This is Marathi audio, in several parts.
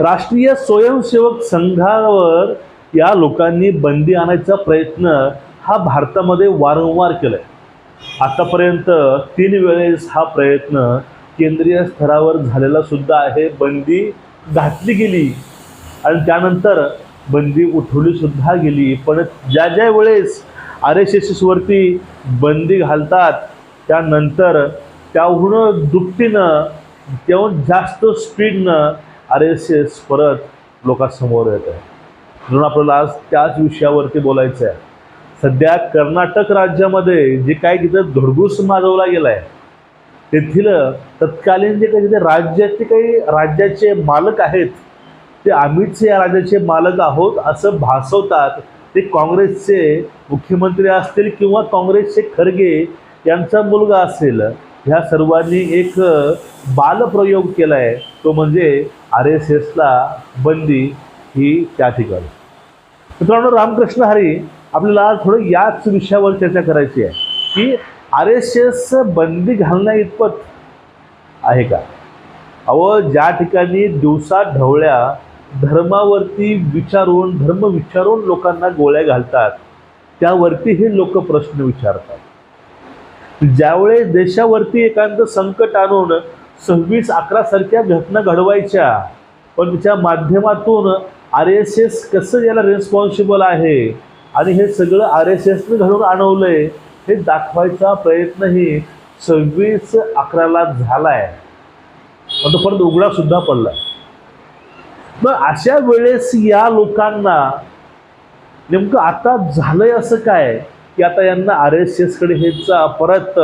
राष्ट्रीय स्वयंसेवक संघावर या लोकांनी बंदी आणायचा प्रयत्न हा भारतामध्ये वारंवार केला आहे आतापर्यंत तीन वेळेस हा प्रयत्न केंद्रीय स्तरावर झालेला सुद्धा आहे. बंदी घातली गेली आणि त्यानंतर बंदी उठवली सुद्धा गेली. पण ज्या ज्या वेळेस आर एस एसवरती बंदी घालतात त्यानंतर त्याहून दुपटीनं त्याहून जास्त स्पीडनं आर एस एस परत लोकांसमोर येत आहे. म्हणून आपल्याला आज त्याच विषयावरती बोलायचं आहे. सध्या कर्नाटक राज्यामध्ये जे काय तिथं धुडगूस माजवला गेला आहे तेथील तत्कालीन जे काही तिथे राज्याचे काही राज्याचे मालक आहेत ते आम्हीच या राज्याचे मालक आहोत असं भासवतात ते काँग्रेसचे मुख्यमंत्री असतील किंवा काँग्रेसचे खरगे यांचा मुलगा असेल ह्या सर्वांनी एक बालप्रयोग केला आहे तो म्हणजे आर एस एसला बंदी ही त्या ठिकाणी. मित्रांनो रामकृष्ण हरी आपल्याला थोडं याच विषयावर चर्चा करायची आहे. की आर एस एस बंदी घालण्या इतपत आहे का? अहो ज्या ठिकाणी दिवसा ढवळ्या धर्मावरती विचारून धर्म विचारून लोकांना गोळ्या घालतात त्यावरती हे लोक प्रश्न विचारतात. ज्यावेळेस देशावरती एखादं संकट आणून सव्वीस अकरा सारख्या घटना घडवायच्या पण त्याच्या माध्यमातून आर एस एस कसं याला रेस्पॉन्सिबल आहे आणि हे सगळं आर एस एसनं घडून आणवलंय हे दाखवायचा प्रयत्नही सव्वीस अकराला झालाय. आहे तो परत उघडा सुद्धा पडला. मग अशा वेळेस या लोकांना नेमकं आता झालंय असं काय? की आता यांना आर एस एसकडे हेचा परत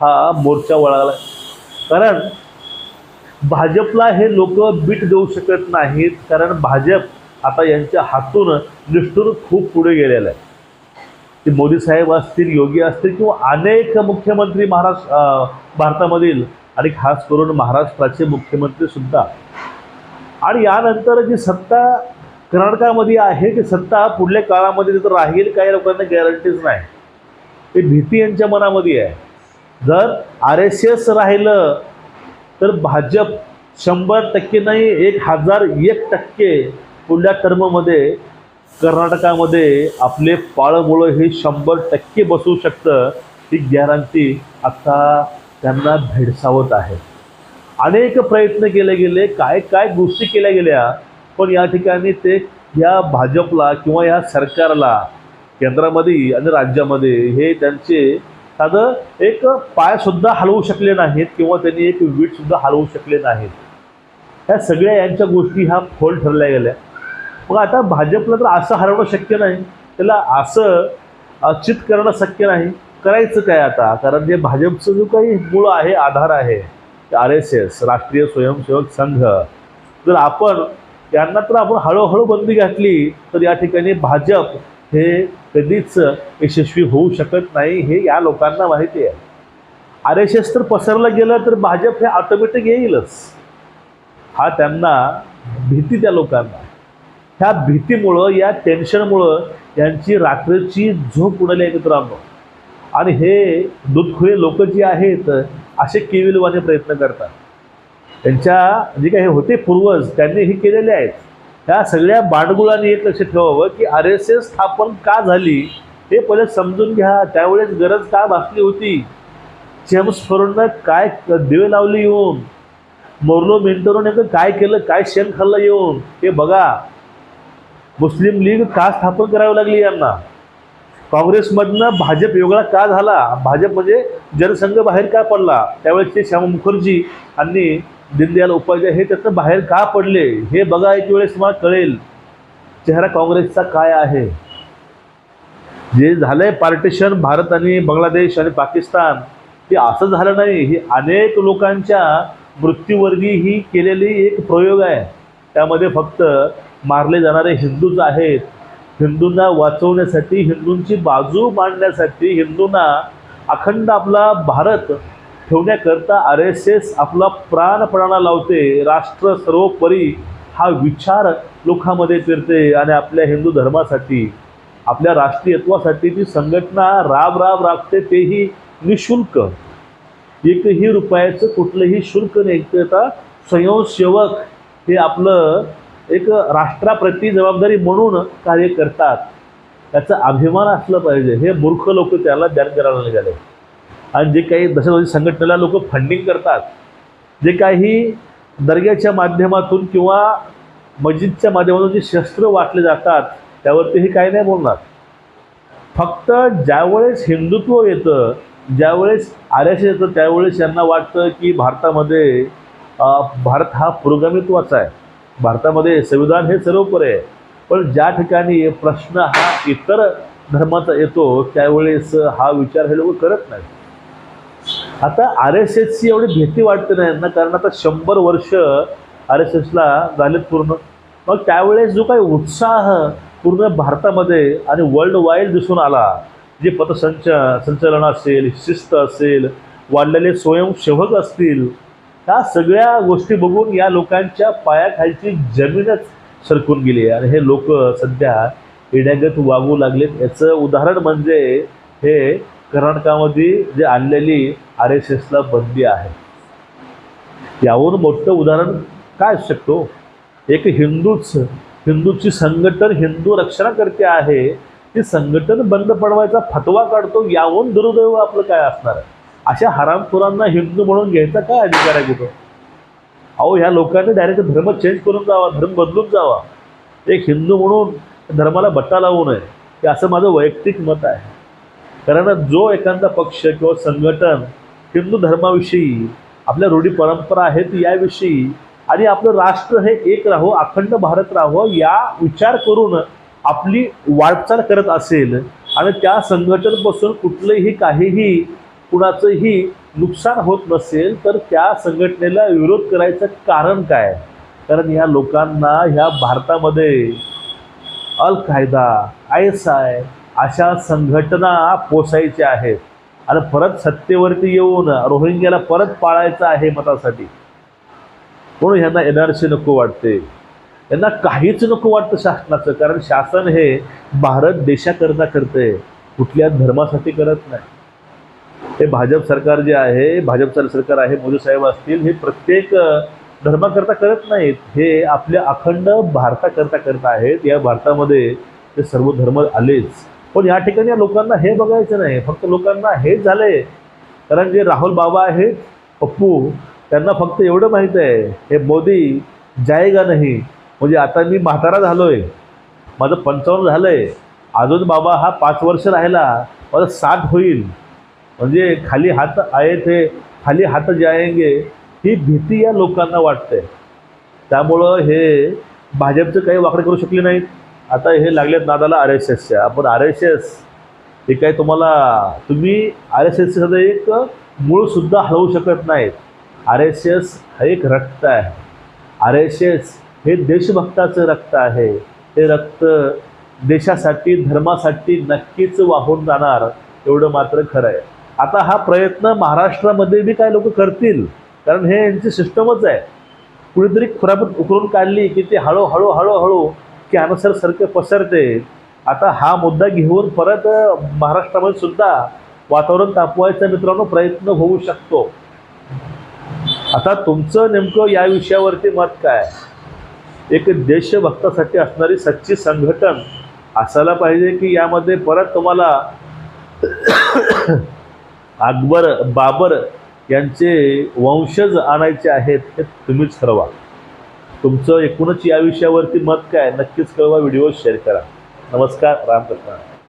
हा मोर्चा वळाला. कारण भाजपला हे लोक बीट देऊ शकत नाहीत कारण भाजप आता यांच्या हातून निष्ठून खूप पुढे गेलेलं आहे. ते मोदी साहेब असतील योगी असतील किंवा अनेक मुख्यमंत्री महाराष्ट्र भारतामधील आणि खास करून महाराष्ट्राचे मुख्यमंत्री सुद्धा. आणि यानंतर जी सत्ता कर्नाटकामध्ये आहे की सत्ता पुढल्या काळामध्ये तिथं राहील काही लोकांना गॅरंटीच नाही. ते भीती यांच्या मनामध्ये आहे. जर आर एस एस राहिलं तर भाजप शंभर टक्के नाही एक हजार एक टक्के पुढल्या टर्ममध्ये कर्नाटकामध्ये आपले पाळमुळं हे शंभर टक्के बसू शकतं ही गॅरंटी आता त्यांना भेडसावत आहे. अनेक प्रयत्न केले गेले काय काय गोष्टी केल्या गेल्या पण या ठिकाणी ते या भाजपला किंवा या सरकारला केंद्रामध्ये आणि राज्यामध्ये हे त्यांचे साधं एक पायसुद्धा हलवू शकले नाहीत किंवा त्यांनी एक वीटसुद्धा हलवू शकले नाहीत. ह्या सगळ्या यांच्या गोष्टी ह्या फोल ठरल्या गेल्या. मग आता भाजपला तर असं हरवणं शक्य नाही. त्याला असं अचित करणं शक्य नाही. करायचं काय आता? कारण जे भाजपचं जो काही मूळ आहे आधार आहे आर एस एस राष्ट्रीय स्वयंसेवक संघ. जर आपण यांना तर आपण हळूहळू बंदी घातली तर या ठिकाणी भाजप हे कधीच यशस्वी होऊ शकत नाही हे या लोकांना माहिती आहे. आर एस एस तर पसरलं गेलं तर भाजप हे ऑटोमॅटिक येईलच. हा त्यांना भीती त्या लोकांना ह्या भीतीमुळं या टेन्शनमुळं यांची रात्रीची झोप उडाली आहे मित्रांनो. आणि हे दुधखुळे लोक जी आहेत असे केविलवाने प्रयत्न करतात. त्यांच्या जे काही होते पूर्वज त्यांनी हे केलेले आहेत. ह्या सगळ्या बाणगुळांनी एक लक्ष ठेवावं की आर एस एस स्थापन का झाली हे पहिले समजून घ्या. त्यावेळेस गरज का भासली होती? जेम्स काय दिवे लावले येऊन? मोर्लो मिंटोनं नेमकं काय केलं? काय शेण खाल्लं येऊन? हे बघा. मुस्लिम लीग का स्थापन करावी लागली यांना? काँग्रेसमधनं भाजप वेगळा का झाला? भाजप म्हणजे जनसंघ बाहेर का पडला? त्यावेळेस ते श्यामा मुखर्जी आणि दीनदयाल उपाध्याय हे त्याचं बाहेर का पडले? हे बघा एक वेळेस तुम्हाला कळेल. चेहरा काँग्रेसचा काय आहे? जे झालंय पार्टिशन भारत आणि बांगलादेश आणि पाकिस्तान हे असं झालं नाही. ही अनेक लोकांच्या मृत्यूवर्गी ही केलेली एक प्रयोग आहे. त्यामध्ये फक्त मारले जाणारे हिंदूच आहेत. हिंदूंना वाचवण्यासाठी हिंदूंची बाजू मांडण्यासाठी हिंदूंना अखंड आपला भारत ठेवण्याकरता आर एस एस आपला प्राणपणाला लावते. राष्ट्र सर्वोपरी हा विचार लोकांमध्ये फिरते आणि आपल्या हिंदू धर्मासाठी आपल्या राष्ट्रीयत्वासाठी ती संघटना राब राब राबते तेही निशुल्क. एकही रुपयाचं कुठलंही शुल्क नाही स्वयंसेवक हे आपलं एक राष्ट्राप्रती जबाबदारी म्हणून कार्य करतात. त्याचा अभिमान असला पाहिजे. हे मूर्ख लोक त्याला ध्यान करायला निघाले. आणि जे काही दहशतवादी संघटनेला लोक फंडिंग करतात जे काही दर्ग्याच्या माध्यमातून किंवा मस्जिदच्या माध्यमातून जे शस्त्र वाटले जातात त्यावरती हे काही नाही बोलणार. फक्त ज्यावेळेस हिंदुत्व येतं ज्यावेळेस आर एस येतं त्यावेळेस यांना वाटतं की भारतामध्ये भारत हा पुरोगामित्वाचा आहे. भारतामध्ये संविधान हे सर्वोपरी आहे. पण ज्या ठिकाणी प्रश्न हा इतर धर्माचा येतो त्यावेळेस हा विचार हे लोक करत नाहीत. आता आर एस एसची एवढी भीती वाटते नाही ना कारण आता शंभर वर्ष आर एस एसला झालेत पूर्ण. मग त्यावेळेस जो काही उत्साह पूर्ण भारतामध्ये आणि वर्ल्ड वाईड दिसून आला जे पथसंच संचलन असेल शिस्त असेल वाढलेले स्वयंसेवक असतील ह्या सगळ्या गोष्टी बघून या लोकांच्या पायाखालची जमीनच सरकून गेली आणि हे लोक सध्या इड्यागत वागू लागलेत. याचं उदाहरण म्हणजे हे कर्नाटकामध्ये जे आणलेली आर एस एसला बंदी आहे. यावरून मोठं उदाहरण काय असू शकतो? एक हिंदूच हिंदूची संघटन हिंदू रक्षणा करते आहे ती संघटन बंद पडवायचा फतवा काढतो यावरून दुर्दैव आपलं काय असणार आहे? अशा हरामखोरांना हिंदू म्हणून घ्यायचा काय अधिकार आहे कुठं? अहो ह्या लोकांनी डायरेक्ट धर्म चेंज करून जावा धर्म बदलून जावा. एक हिंदू म्हणून धर्माला बट्टा लावू नये हे असं माझं वैयक्तिक मत आहे. कारण जो एखादा पक्ष किंवा संघटन हिंदू धर्माविषयी आपल्या रूढी परंपरा आहेत याविषयी आणि आपलं राष्ट्र हे एक राहो अखंड भारत राहो या विचार करून आपली वाटचाल करत असेल आणि त्या संघटनेपासून कुठलंही काहीही कुणाचंही नुकसान होत नसेल तर त्या संघटनेला विरोध करायचं कारण काय? कारण या लोकांना ह्या भारतामध्ये अल कायदा आय एस आय अशा संघटना पोसायच्या आहेत. आणि परत सत्तेवरती येऊन रोहिंग्याला परत पाळायचं आहे मतासाठी म्हणून ह्यांना एन आर सी नको वाटते. यांना काहीच नको वाटतं शासनाचं कारण शासन हे भारत देशाकरता करतंय. कुठल्या धर्मासाठी करत नाही. हे भाजप सरकार जे आहे भाजपचं सरकार आहे मोदी साहेब असतील हे प्रत्येक धर्माकरता करत नाहीत. हे आपल्या अखंड भारताकरता करत आहेत. या भारतामध्ये ते सर्व धर्म आलेच. पण या ठिकाणी या लोकांना हे बघायचं नाही. फक्त लोकांना हेच झालंय. कारण जे राहुल बाबा आहेत पप्पू त्यांना फक्त एवढं माहीत आहे हे मोदी जायगा नाही? म्हणजे आता मी म्हातारा झालो आहे माझं पंचावन्न झालं आहे अजून बाबा हा पाच वर्ष राहिला माझं साठ होईल. म्हणजे खाली हात आहे ते खाली हात जाएंगे ही भीती या लोकांना वाटते. त्यामुळं हे भाजपचं काही वाकडे करू शकले नाहीत. आता हे लागलेत नादाला आर एस एसच्या आपण आर एस एस हे काय तुम्हाला तुम्ही आर एस एसचं सध्या एक मूळसुद्धा हलवू शकत नाहीत. आर एस एस हा एक रक्त आहे. आर एस एस हे देशभक्ताचं रक्त आहे. हे रक्त देशासाठी धर्मासाठी नक्कीच वाहून जाणार एवढं मात्र खरं आहे. आता हा प्रयत्न महाराष्ट्रामध्ये बी काय लोक करतील कारण हे यांची सिस्टमच आहे. कुणीतरी खुरापत उकरून काढली की ते हळूहळू हळूहळू कॅन्सर सरके पसरते. आता हा मुद्दा घेऊन परत महाराष्ट्रामध्ये सुद्धा वातावरण तापवायचा मित्रांनो प्रयत्न होऊ शकतो. आता तुमचं नेमकं या विषयावरती मत काय? एक देशभक्तासाठी असणारी सच्ची संघटन असायला पाहिजे की यामध्ये परत तुम्हाला अकबर बाबर यांचे वंशज आणायचे आहेत हे तुम्हीच ठरवा. तुमचं एकूणच या विषयावरती मत काय नक्कीच कळवा व्हिडिओ शेअर करा. नमस्कार रामकृष्ण.